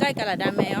ใกล้กระดาแมว